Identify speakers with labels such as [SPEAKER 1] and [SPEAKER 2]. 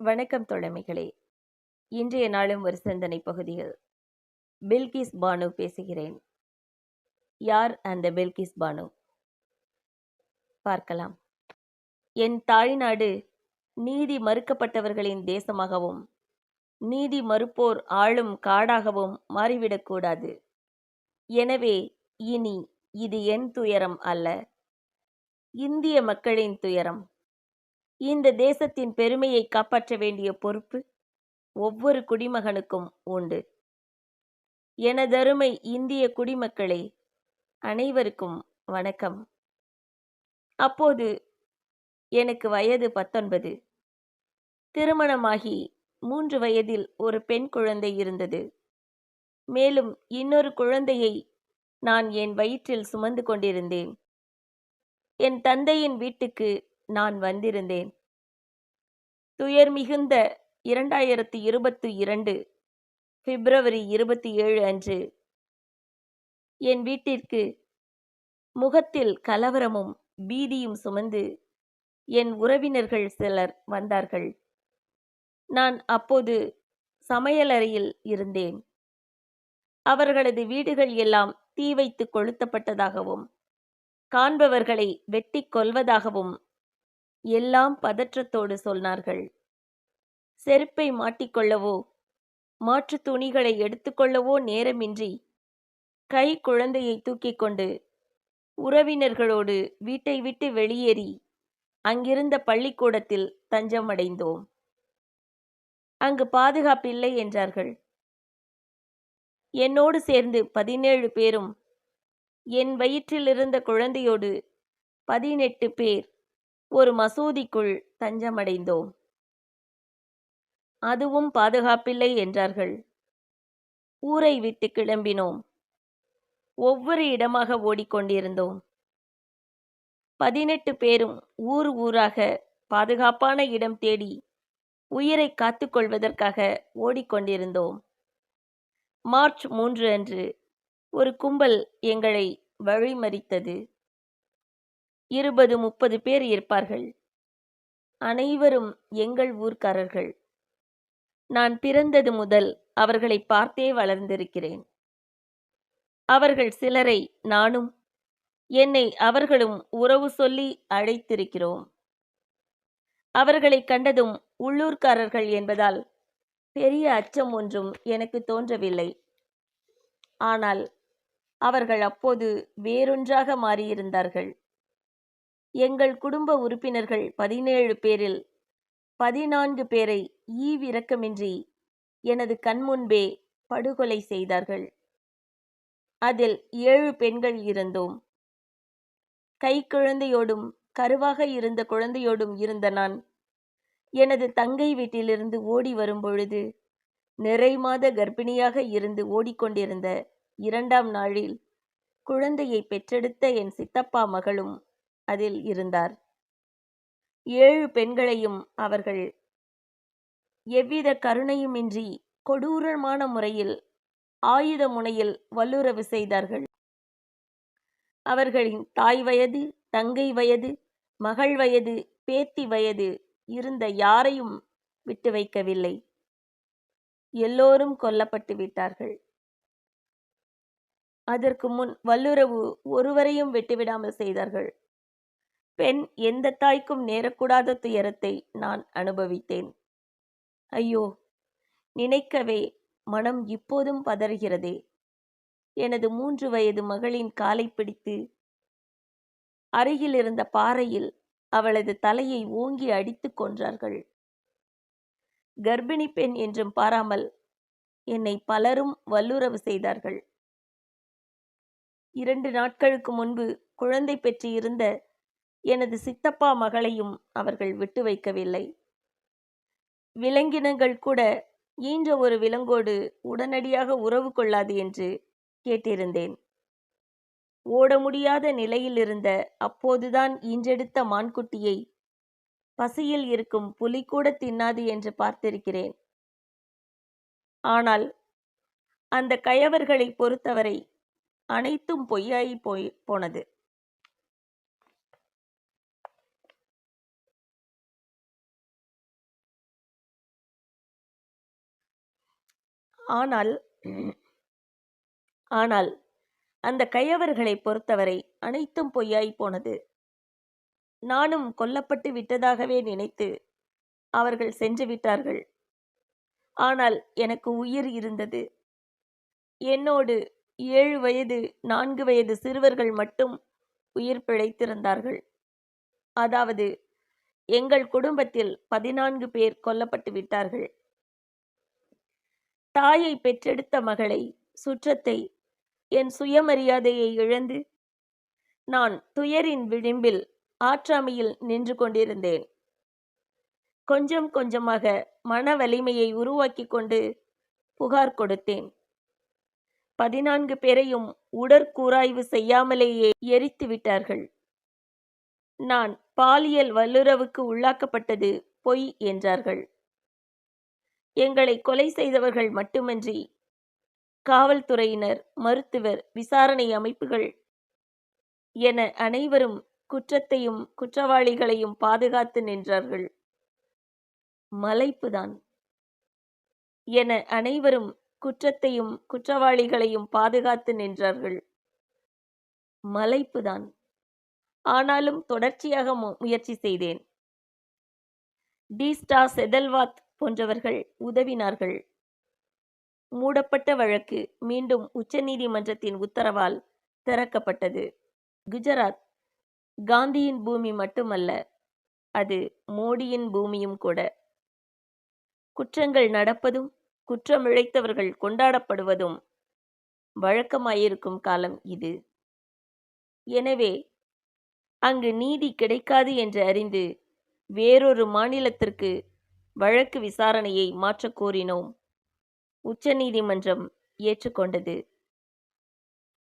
[SPEAKER 1] வணக்கம் தோழமைகளே. இன்றைய நாளும் ஒரு சிந்தனை பகுதியில் பில்கிஸ் பானு பேசுகிறேன். யார் அந்த பில்கிஸ் பானு? பார்க்கலாம். என் தாய்நாடு நீதி மறுக்கப்பட்டவர்களின் தேசமாகவும் நீதி மறுப்போர் ஆளும் காடாகவும் மாறிவிடக்கூடாது எனவே இனி இது என் துயரம் அல்ல இந்திய மக்களின் துயரம். இந்த தேசத்தின் பெருமையை காப்பாற்ற வேண்டிய பொறுப்பு ஒவ்வொரு குடிமகனுக்கும் உண்டு. எனதருமை இந்திய குடிமக்களே அனைவருக்கும் வணக்கம். அப்போது எனக்கு வயது பத்தொன்பது. திருமணமாகி மூன்று வயதில் ஒரு பெண் குழந்தை இருந்தது. மேலும் இன்னொரு குழந்தையை நான் என் வயிற்றில் சுமந்து கொண்டிருந்தேன். என் தந்தையின் வீட்டுக்கு நான் வந்திருந்தேன். துயர் மிகுந்த இரண்டாயிரத்தி இருபத்தி இரண்டு பிப்ரவரி இருபத்தி ஏழு அன்று என் வீட்டிற்கு முகத்தில் கலவரமும் பீதியும் சுமந்து என் உறவினர்கள் சிலர் வந்தார்கள். நான் அப்போது சமையலறையில் இருந்தேன். அவர்களது வீடுகள் எல்லாம் தீ வைத்து கொளுத்தப்பட்டதாகவும் காண்பவர்களை வெட்டி கொல்வதாகவும் எல்லாம் பதற்றத்தோடு சொன்னார்கள் செருப்பை மாட்டிக்கொள்ளவோ? மாற்று துணிகளை எடுத்துக்கொள்ளவோ நேரமின்றி கை குழந்தையை தூக்கிக் கொண்டு உறவினர்களோடு வீட்டை விட்டு வெளியேறி அங்கிருந்த பள்ளிக்கூடத்தில் தஞ்சமடைந்தோம். அங்கு பாதுகாப்பில்லை என்றார்கள். என்னோடு சேர்ந்து பதினேழு பேரும் என் வயிற்றிலிருந்த குழந்தையோடு பதினெட்டு பேர் ஒரு மசூதிக்குள் தஞ்சமடைந்தோம். அதுவும் பாதுகாப்பில்லை என்றார்கள். ஊரை விட்டு கிளம்பினோம். ஒவ்வொரு இடமாக ஓடிக்கொண்டிருந்தோம். பதினெட்டு பேரும் ஊர் ஊராக பாதுகாப்பான இடம் தேடி உயிரை காத்துக்கொள்வதற்காக ஓடிக்கொண்டிருந்தோம். மார்ச் மூன்று அன்று ஒரு கும்பல் எங்களை வழிமறித்தது. இருபது முப்பது பேர் இருப்பார்கள். அனைவரும் எங்கள் ஊர்க்காரர்கள். நான் பிறந்தது முதல் அவர்களை பார்த்தே வளர்ந்திருக்கிறேன். அவர்கள் சிலரை நானும் என்னை அவர்களும் உறவு சொல்லி அழைத்திருக்கிறோம். அவர்களை கண்டதும் உள்ளூர்க்காரர்கள் என்பதால் பெரிய அச்சம் ஒன்றும் எனக்கு தோன்றவில்லை. ஆனால் அவர்கள் அப்போது வேறொன்றாக மாறியிருந்தார்கள். எங்கள் குடும்ப உறுப்பினர்கள் பதினேழு பேரில் பதினான்கு பேரை ஈவிரக்கமின்றி எனது கண்முன்பே படுகொலை செய்தார்கள். அதில் ஏழு பெண்கள் இருந்தோம். கை குழந்தையோடும் கருவாக இருந்த குழந்தையோடும் இருந்த நான் எனது தங்கை வீட்டிலிருந்து ஓடி வரும்பொழுது நிறை மாத கர்ப்பிணியாக இருந்து ஓடிக்கொண்டிருந்த இரண்டாம் நாளில் குழந்தையை பெற்றெடுத்த என் சித்தப்பா மகளும் அதில் இருந்தார். ஏழு பெண்களையும் அவர்கள் எவ்வித கருணையுமின்றி கொடூரமான முறையில் ஆயுத முனையில் வல்லுறவு செய்தார்கள். அவர்களின் தாய் வயது தங்கை வயது மகள் வயது பேத்தி வயது இருந்த யாரையும் விட்டு வைக்கவில்லை. எல்லோரும் கொல்லப்பட்டு விட்டார்கள். அதற்கு முன் வல்லுறவு ஒருவரையும் விட்டுவிடாமல் செய்தார்கள். பெண் எந்த தாய்க்கும் நேரக்கூடாத துயரத்தை நான் அனுபவித்தேன். ஐயோ நினைக்கவே மனம் இப்போதும் பதறுகிறதே. எனது மூன்று வயது மகளின் காலை பிடித்து அருகில் இருந்த பாறையில் அவளது தலையை ஓங்கி அடித்துக் கொன்றார்கள். கர்ப்பிணி பெண் என்றும் பாராமல் என்னை பலரும் வல்லுறவு செய்தார்கள். இரண்டு நாட்களுக்கு முன்பு குழந்தை பெற்று இருந்த எனது சித்தப்பா மகளையும் அவர்கள் விட்டு வைக்கவில்லை. விலங்கினங்கள் கூட ஈன்ற ஒரு விலங்கோடு உடனடியாக உறவு கொள்ளாது என்று கேட்டிருந்தேன். ஓட முடியாத நிலையில் இருந்த அப்போதுதான் ஈன்றெடுத்த மான்குட்டியை பசியில் இருக்கும் புலி கூட தின்னாது என்று பார்த்திருக்கிறேன். ஆனால் அந்த கயவர்களை பொறுத்தவரை அனைத்தும் பொய்யாயி போய் போனது. ஆனால் ஆனால் அந்த கயவர்களை பொறுத்தவரை அனைத்தும் பொய்யாய் போனது. நானும் கொல்லப்பட்டு விட்டதாகவே நினைத்து அவர்கள் சென்று விட்டார்கள். ஆனால் எனக்கு உயிர் இருந்தது. என்னோடு ஏழு வயது நான்கு வயது சிறுவர்கள் மட்டும் உயிர் பிழைத்திருந்தார்கள். அதாவது எங்கள் குடும்பத்தில் பதினான்கு பேர் கொல்லப்பட்டு விட்டார்கள். தாயை பெற்றெடுத்த மகளை சுற்றத்தை என் சுயமரியாதையை இழந்து நான் துயரின் விளிம்பில் ஆற்றாமையில் நின்று கொண்டிருந்தேன். கொஞ்சம் கொஞ்சமாக மன வலிமையை உருவாக்கி கொண்டு புகார் கொடுத்தேன். பதினான்கு பேரையும் உடற்கூராய்வு செய்யாமலேயே எரித்து விட்டார்கள். நான் பாலியல் வல்லுறவுக்கு உள்ளாக்கப்பட்டது பொய் என்றார்கள். எங்களை கொலை செய்தவர்கள் மட்டுமன்றி காவல்துறையினர் மருத்துவர் விசாரணை அமைப்புகள் என அனைவரும் குற்றத்தையும் குற்றவாளிகளையும் பாதுகாத்து நின்றார்கள். மலைப்புதான். என அனைவரும் குற்றத்தையும் குற்றவாளிகளையும் பாதுகாத்து நின்றார்கள். மலைப்புதான். ஆனாலும் தொடர்ச்சியாக முயற்சி செய்தேன். டீஸ்டா செதல்வாத் போன்றவர்கள் உதவினார்கள். மூடப்பட்ட வழக்கு மீண்டும் உச்சநீதிமன்றத்தின் உத்தரவால் திறக்கப்பட்டது. குஜராத் காந்தியின் பூமி மட்டுமல்ல அது மோடியின் பூமியும் கூட. குற்றங்கள் நடப்பதும் குற்றமிழைத்தவர்கள் கொண்டாடப்படுவதும் வழக்கமாயிருக்கும் காலம் இது. எனவே அங்கு நீதி கிடைக்காது என்று அறிந்து வேறொரு மாநிலத்திற்கு வழக்கு விசாரணையை மாற்றக் கோரினோம். உச்சநீதிமன்றம் ஏற்றுக்கொண்டது.